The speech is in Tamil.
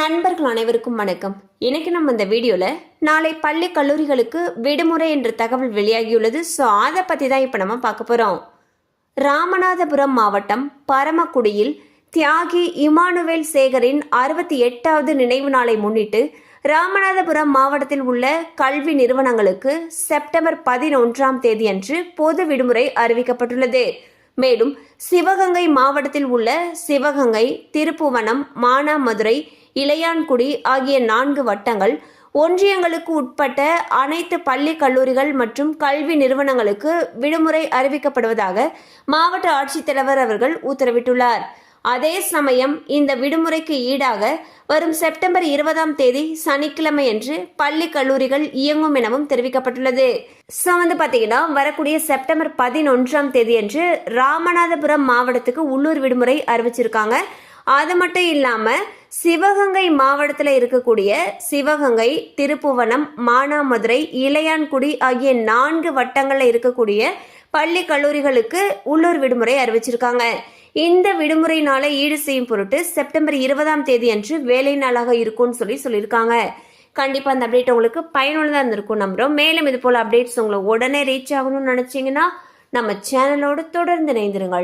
நண்பர்கள் அனைவருக்கும் வணக்கம். இன்னைக்கு நம்ம இந்த வீடியோல நாளை பள்ளி கல்லூரிகளுக்கு விடுமுறை என்ற தகவல் வெளியாகியுள்ளது. ஸோ அதை பத்தி தான் இப்போ நம்ம பார்க்க போறோம். ராமநாதபுரம் மாவட்டம் பரமக்குடியில் தியாகி இமானுவேல் சேகரின் அறுபத்தி எட்டாவது நினைவு நாளை முன்னிட்டு ராமநாதபுரம் மாவட்டத்தில் உள்ள கல்வி நிறுவனங்களுக்கு செப்டம்பர் பதினொன்றாம் தேதியன்று பொது விடுமுறை அறிவிக்கப்பட்டுள்ளது. மேலும் சிவகங்கை மாவட்டத்தில் உள்ள சிவகங்கை திருப்புவனம் மானாமதுரை இளையான்குடி ஆகிய நான்கு வட்டங்கள் ஒன்றியங்களுக்கு உட்பட்ட அனைத்து பள்ளி கல்லூரிகள் மற்றும் கல்வி நிறுவனங்களுக்கு விடுமுறை அறிவிக்கப்படுவதாக மாவட்ட ஆட்சித்தலைவர் அவர்கள் உத்தரவிட்டுள்ளார். அதே சமயம் இந்த விடுமுறைக்கு ஈடாக வரும் செப்டம்பர் இருபதாம் தேதி சனிக்கிழமை என்று பள்ளி கல்லூரிகள் இயங்கும் எனவும் தெரிவிக்கப்பட்டுள்ளது. ஸோ வந்து பார்த்தீங்கன்னா வரக்கூடிய செப்டம்பர் பதினொன்றாம் தேதி என்று ராமநாதபுரம் மாவட்டத்துக்கு உள்ளூர் விடுமுறை அறிவிச்சிருக்காங்க. அது மட்டும் இல்லாமல் சிவகங்கை மாவட்டத்தில் இருக்கக்கூடிய சிவகங்கை திருப்புவனம் மானாமதுரை இளையான்குடி ஆகிய நான்கு வட்டங்களில் இருக்கக்கூடிய பள்ளி கல்லூரிகளுக்கு உள்ளூர் விடுமுறை அறிவிச்சிருக்காங்க. இந்த விடுமுறை நாளை ஈடு செய்யும் பொருட்டு செப்டம்பர் இருபதாம் தேதி அன்று வேலை நாளாக இருக்கும்னு சொல்லி சொல்லியிருக்காங்க. கண்டிப்பாக அந்த அப்டேட் உங்களுக்கு பயனுள்ளதாக இருந்திருக்கும் நம்புகிறோம் மேலும் இது போல் அப்டேட்ஸ் உங்களை உடனே ரீச் ஆகணும்னு நினச்சிங்கன்னா நம்ம சேனலோடு தொடர்ந்து இணைந்திருங்கள்.